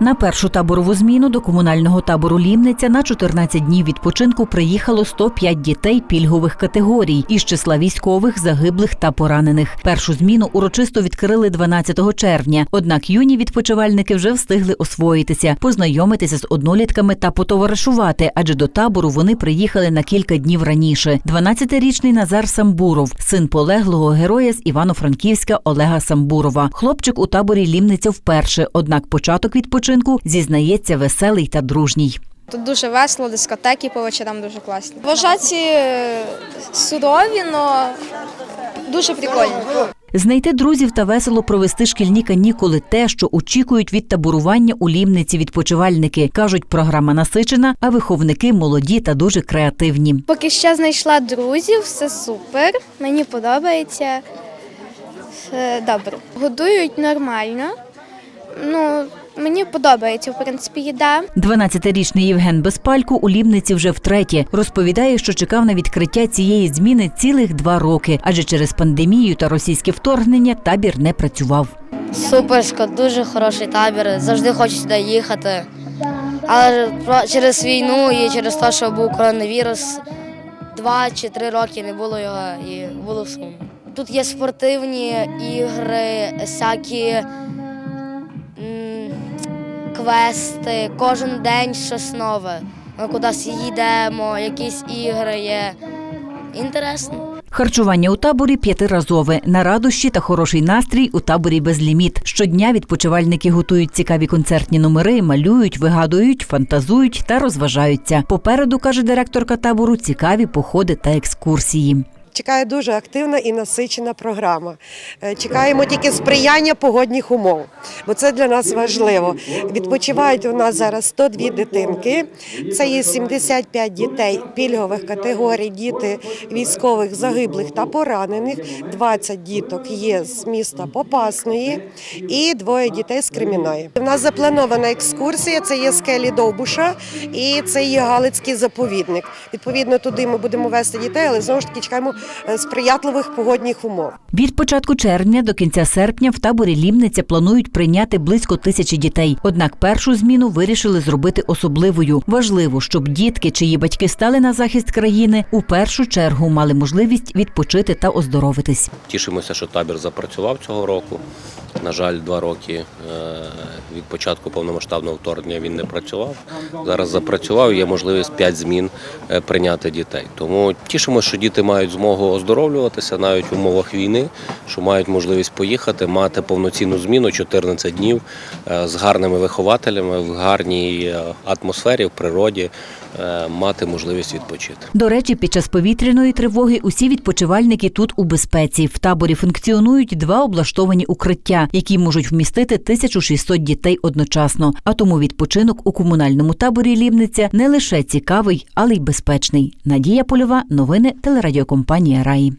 На першу таборову зміну до комунального табору Лімниця на 14 днів відпочинку приїхало 105 дітей пільгових категорій із числа військових, загиблих та поранених. Першу зміну урочисто відкрили 12 червня. Однак юні відпочивальники вже встигли освоїтися, познайомитися з однолітками та потоваришувати, адже до табору вони приїхали на кілька днів раніше. 12-річний Назар Самбуров, син полеглого героя з Івано-Франківська Олега Самбурова. Хлопчик у таборі Лімниця вперше, однак початок відпочинку зізнається веселий та дружній. Тут дуже весело, дискотеки по вечорам дуже класні. Вважаті е, сурові, але дуже прикольні. Знайти друзів та весело провести шкільні канікули те, що очікують від таборування у лімниці відпочивальники. кажуть, програма насичена, а виховники молоді та дуже креативні. Поки ще знайшла друзів, все супер. Мені подобається. Все добре. Годують нормально. Ну, мені подобається, в принципі, їда. 12-річний Євген Безпалько у лімниці вже втретє. Розповідає, що чекав на відкриття цієї зміни цілих два роки, адже через пандемію та російське вторгнення табір не працював. Суперсько, дуже хороший табір. Завжди хочу сюди їхати. Але про- через війну і через те, що був коронавірус, два чи три роки не було його і було сумно. Тут є спортивні ігри, всякі квести, кожен день щось нове. Ми кудись їдемо, якісь ігри є. Інтересно. Харчування у таборі п'ятиразове. На радощі та хороший настрій у таборі безліміт. Щодня відпочивальники готують цікаві концертні номери, малюють, вигадують, фантазують та розважаються. Попереду каже директорка табору цікаві походи та екскурсії. Чекає дуже активна і насичена програма. Е, Чекаємо тільки сприяння погодних умов, бо це для нас важливо. Відпочивають у нас зараз 102 дитинки. Це є 75 дітей пільгових категорій, діти військових загиблих та поранених. 20 діток є з міста Попасної і двоє дітей з Креміної. У нас запланована екскурсія. Це є скелі Довбуша і це є Галицький заповідник. Відповідно, туди ми будемо вести дітей, але знову ж таки чекаємо сприятливих погодних умов. Від початку червня до кінця серпня в таборі Лімниця планують прийняти близько тисячі дітей. Однак першу зміну вирішили зробити особливою. Важливо, щоб дітки, чиї батьки стали на захист країни, у першу чергу мали можливість відпочити та оздоровитись. Тішимося, що табір запрацював цього року. На жаль, два роки е, від початку повномасштабного вторгнення він не працював. Зараз запрацював, є можливість 5 змін е, прийняти дітей. Тому тішимося, що діти мають змогу оздоровлюватися навіть в умовах війни, що мають можливість поїхати, мати повноцінну зміну 14 днів е, з гарними вихователями в гарній е, атмосфері, в природі, мати можливість відпочити. До речі, під час повітряної тривоги усі відпочивальники тут у безпеці. В таборі функціонують два облаштовані укриття, які можуть вмістити 1600 дітей одночасно. А тому відпочинок у комунальному таборі Лівниця не лише цікавий, але й безпечний. Надія Польова, новини телерадіокомпанія Раї.